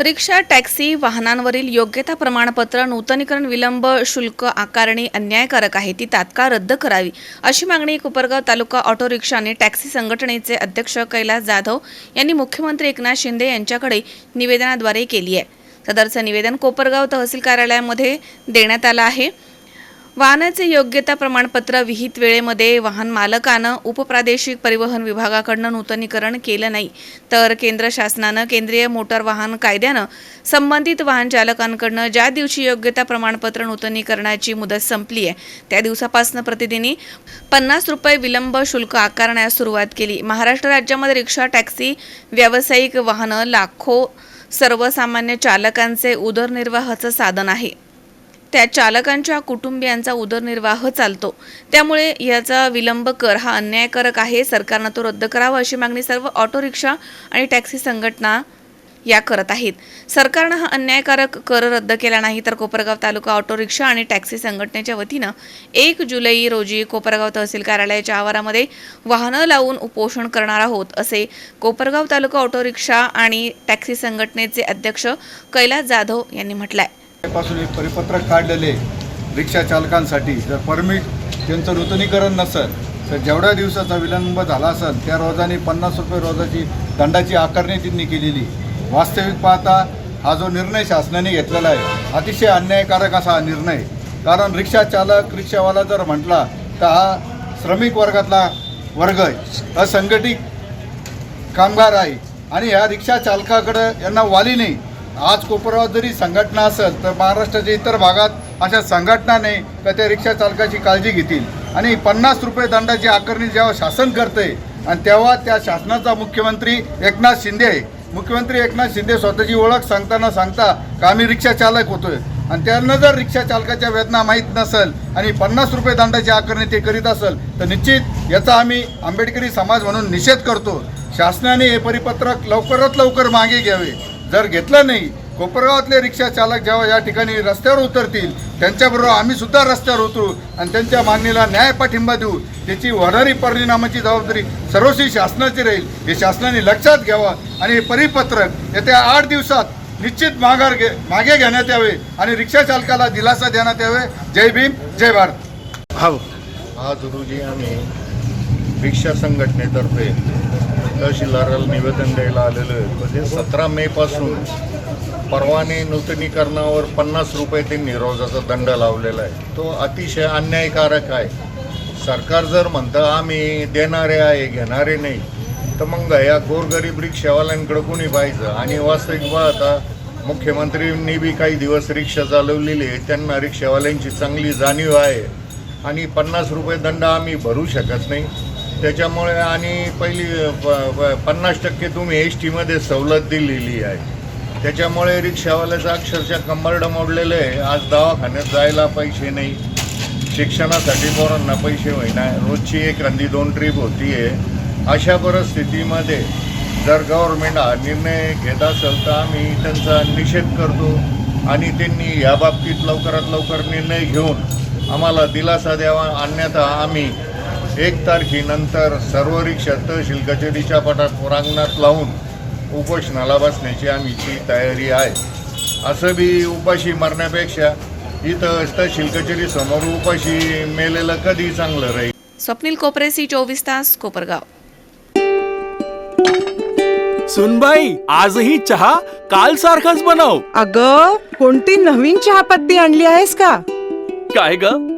Rickshaw taxi वाहनांवरील योग्यता प्रमाणपत्र नूतनीकरण विलंब शुल्क आकारणी अन्यायकारक आहे ती तात्काळ रद्द करावी. अशी मागणी कोपरगाव तालुका ऑटो रिक्षा आणि टॅक्सी संघटनेचे अध्यक्ष कैलास जाधव यांनी मुख्यमंत्री एकनाथ शिंदे यांच्याकडे निवेदनाद्वारे केली आहे. सदरचं निवेदन कोपरगाव तहसील कार्यालयामध्ये देण्यात आलं आहे. वाहनाचे योग्यता प्रमाणपत्र विहित वेळेमध्ये वाहन मालकानं उपप्रादेशिक परिवहन विभागाकडनं नूतनीकरण केलं नाही. तर केंद्र शासनानं केंद्रीय मोटार वाहन कायद्यानं संबंधित वाहन चालकांकडनं ज्या दिवशी योग्यता प्रमाणपत्र नूतनीकरणाची मुदत संपली आहे त्या दिवसापासून प्रतिदिनी पन्नास रुपये विलंब शुल्क आकारण्यास सुरुवात केली. महाराष्ट्र राज्यामध्ये रिक्षा टॅक्सी व्यावसायिक वाहनं लाखो सर्वसामान्य चालकांचे उदरनिर्वाहाचं साधन आहे. त्या चालकांच्या कुटुंबियांचा उदरनिर्वाह चालतो. त्यामुळे याचा विलंब कर हा अन्यायकारक आहे. सरकारनं तो रद्द करावा अशी मागणी सर्व ऑटो रिक्षा आणि टॅक्सी संघटना या करत आहेत. सरकारनं हा अन्यायकारक कर रद्द केला नाही तर कोपरगाव तालुका ऑटो रिक्षा आणि टॅक्सी संघटनेच्या वतीनं एक जुलै रोजी कोपरगाव तहसील कार्यालयाच्या आवारामध्ये वाहनं लावून उपोषण करणार आहोत असे कोपरगाव तालुका ऑटो रिक्षा आणि टॅक्सी संघटनेचे अध्यक्ष कैलास जाधव यांनी म्हटलंय. पासून एक परिपत्रक काढलेले रिक्षा चालकांसाठी. जर परमिट त्यांचं नूतनीकरण नसेल तर जेवढ्या दिवसाचा विलंब झाला असेल त्या रोजाने पन्नास रुपये रोजाची दंडाची आकारणी त्यांनी केलेली. वास्तविक पाहता हा जो निर्णय शासनाने घेतलेला आहे अतिशय अन्यायकारक असा हा निर्णय. कारण रिक्षा चालक रिक्षावाला जर म्हटला तर हा श्रमिक वर्गातला वर्ग असंघटित कामगार आहे आणि या रिक्षा चालकाकडं यांना वाली नाही. आज कोपरावात जरी संघटना असेल तर महाराष्ट्राच्या इतर भागात अशा संघटना नाही का त्या रिक्षा चालकाची काळजी घेतील. आणि पन्नास रुपये दंडाची आकारणी जेव्हा शासन करते आणि तेव्हा त्या शासनाचा मुख्यमंत्री एकनाथ शिंदे आहे. मुख्यमंत्री एकनाथ शिंदे स्वतःची ओळख सांगताना सांगता का आम्ही रिक्षा चालक होतोय? आणि त्यांना जर रिक्षा चालकाच्या वेदना माहीत नसेल आणि पन्नास रुपये दंडाची आकारणी ते करीत असेल तर निश्चित याचा आम्ही आंबेडकरी समाज म्हणून निषेध करतो. शासनाने हे परिपत्रक लवकरात लवकर मागे घ्यावे. जर घेतलं नाही कोपरगावातले रिक्षा चालक जेव्हा या ठिकाणी रस्त्यावर उतरतील त्यांच्याबरोबर आम्ही सुद्धा रस्त्यावर उतरू आणि त्यांच्या मागणीला न्याय पाठिंबा देऊ. त्याची होणारी परिणामाची जबाबदारी सर्वस्वी शासनाची राहील. हे शासनाने लक्षात घ्यावं आणि हे परिपत्रक येत्या आठ दिवसात निश्चित माघार घे मागे घेण्यात यावे आणि रिक्षा चालकाला दिलासा देण्यात यावे. जय भीम जय भारत. हो. आज रोजी आम्ही रिक्षा संघटनेतर्फे तहसीलदाराला निवेदन द्यायला आलेलं आहे. म्हणजे सतरा मेपासून परवाने नूतनीकरणावर पन्नास रुपये ते रोजाचा दंड लावलेला आहे. तो अतिशय अन्यायकारक आहे. सरकार जर म्हणतं आम्ही देणारे आहे घेणारे नाही तर मग या गोरगरीब रिक्षावाल्यांकडे कोणी पाहायचं? आणि वास्तविक आता मुख्यमंत्र्यांनी बी काही दिवस रिक्षा चालवलेली आहे. त्यांना रिक्षावाल्यांची चांगली जाणीव आहे. आणि पन्नास रुपये दंड आम्ही भरू शकत नाही. त्याच्यामुळे आणि पहिली प प- पन्नास टक्के तुम्ही एस टीमध्ये सवलत दिलेली आहे. त्याच्यामुळे रिक्षावाल्याचं अक्षरशः कंबरडं मोडलेलं आहे. आज दवाखान्यात जायला पैसे नाही. शिक्षणासाठी पोरांना पैसे होईना. रोजची एक अंदी दोन ट्रीप होती आहे. अशा परिस्थितीमध्ये जर गव्हर्मेंट हा निर्णय घेत असेल तर आम्ही त्यांचा निषेध करतो आणि त्यांनी या बाबतीत लवकरात लवकर निर्णय घेऊन आम्हाला दिलासा द्यावा. अन्यथा आम्ही एक तारखेनंतर सर्व रिक्षा तहसील कचेरीच्या पटात प्रांगणात लावून उपोषणाला बसण्याची आमची तयारी आहे. असं बी उपाशी मरण्यापेक्षा इथं तहसील कचेरी समोर उपाशी मेलेलं कधी चांगलं राहील? स्वप्नील कोपरेसी चोवीस तास कोपरगाव. सुनबाई आजही चहा काल सारखाच बनव. अग कोणती नवीन चहापत्ती आणली आहेस का? काय ग?